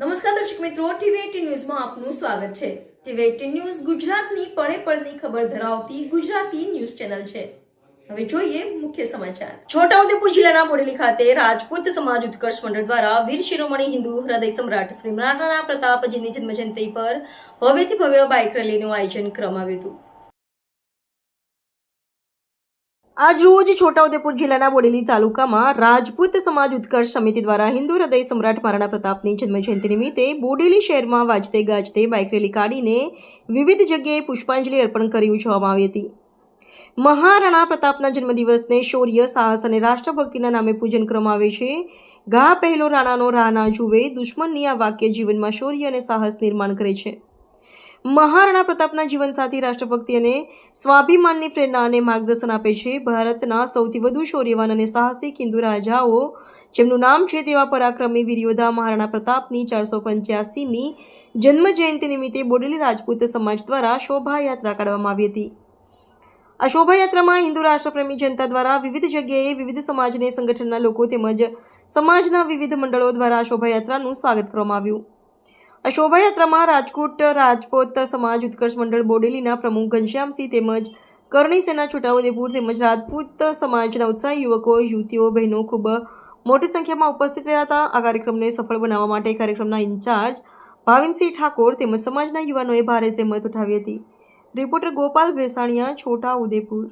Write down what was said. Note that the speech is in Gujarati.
નમસ્કાર દર્શક મિત્રો ટીવી એટીન ન્યૂઝમાં આપનું સ્વાગત છે. ટીવી એટીન ન્યૂઝ ગુજરાતની પળે પળની ખબર ધરાવતી ગુજરાતી ન્યૂઝ ચેનલ છે. હવે જોઈએ મુખ્ય સમાચાર. છોટાઉદેપુર જિલ્લાના બોડેલી ખાતે રાજપૂત સમાજ ઉત્કર્ષ મંડળ દ્વારા વીર શિરોમણી હિન્દુ હૃદય સમ્રાટ શ્રી મહારાણા પ્રતાપજીની જન્મજયંતિ પર ભવ્યથી ભવ્ય બાઇક રેલીનું આયોજન કરવામાં આવ્યું હતું. આજ રોજ છોટાઉદેપુર જિલ્લાના બોડેલી તાલુકામાં રાજપૂત સમાજ ઉત્કર્ષ સમિતિ દ્વારા હિન્દુ હૃદય સમ્રાટ મહારાણા પ્રતાપની જન્મજયંતિ નિમિત્તે બોડેલી શહેરમાં વાજતે ગાજતે બાઇક રેલી કાઢીને વિવિધ જગ્યાએ પુષ્પાંજલિ અર્પણ કરી ઉજવવામાં આવી હતી. મહારાણા પ્રતાપના જન્મદિવસને શૌર્ય, સાહસ અને રાષ્ટ્રભક્તિના નામે પૂજન કરવામાં આવે છે. ઘા પહેલો રાણાનો રાહ ના જુએ, દુશ્મનની આ વાક્ય જીવનમાં શૌર્ય અને સાહસ નિર્માણ કરે છે. મહારાણા પ્રતાપના જીવનસાથી રાષ્ટ્રભક્તિ અને સ્વાભિમાનની પ્રેરણા અને માર્ગદર્શન આપે છે. ભારતના સૌથી વધુ શૌર્યવાન અને સાહસિક હિન્દુ રાજાઓ, જેમનું નામ છે તેવા પરાક્રમી વીરયોધા મહારાણા પ્રતાપની ચારસો પંચ્યાસીમી જન્મ જયંતિ નિમિત્તે બોડેલી રાજપૂત સમાજ દ્વારા શોભાયાત્રા કાઢવામાં આવી હતી. આ શોભાયાત્રામાં હિન્દુ રાષ્ટ્રપ્રેમી જનતા દ્વારા વિવિધ જગ્યાએ વિવિધ સમાજને સંગઠનના લોકો તેમજ સમાજના વિવિધ મંડળો દ્વારા શોભાયાત્રાનું સ્વાગત કરવામાં આવ્યું. આ શોભાયાત્રામાં રાજકોટ રાજપૂત સમાજ ઉત્કર્ષ મંડળ બોડેલીના પ્રમુખ ઘનશ્યામસિંહ તેમજ કરણી સેના છોટાઉદેપુર તેમજ રાજપૂત સમાજના ઉત્સાહી યુવકો, યુવતીઓ, બહેનો ખૂબ મોટી સંખ્યામાં ઉપસ્થિત રહ્યા હતા. આ કાર્યક્રમને સફળ બનાવવા માટે કાર્યક્રમના ઇન્ચાર્જ ભાવિનસિંહ ઠાકોર તેમજ સમાજના યુવાનોએ ભારે સહેમત ઉઠાવી હતી. રિપોર્ટર ગોપાલ ભેસાણીયા છોટા ઉદેપુર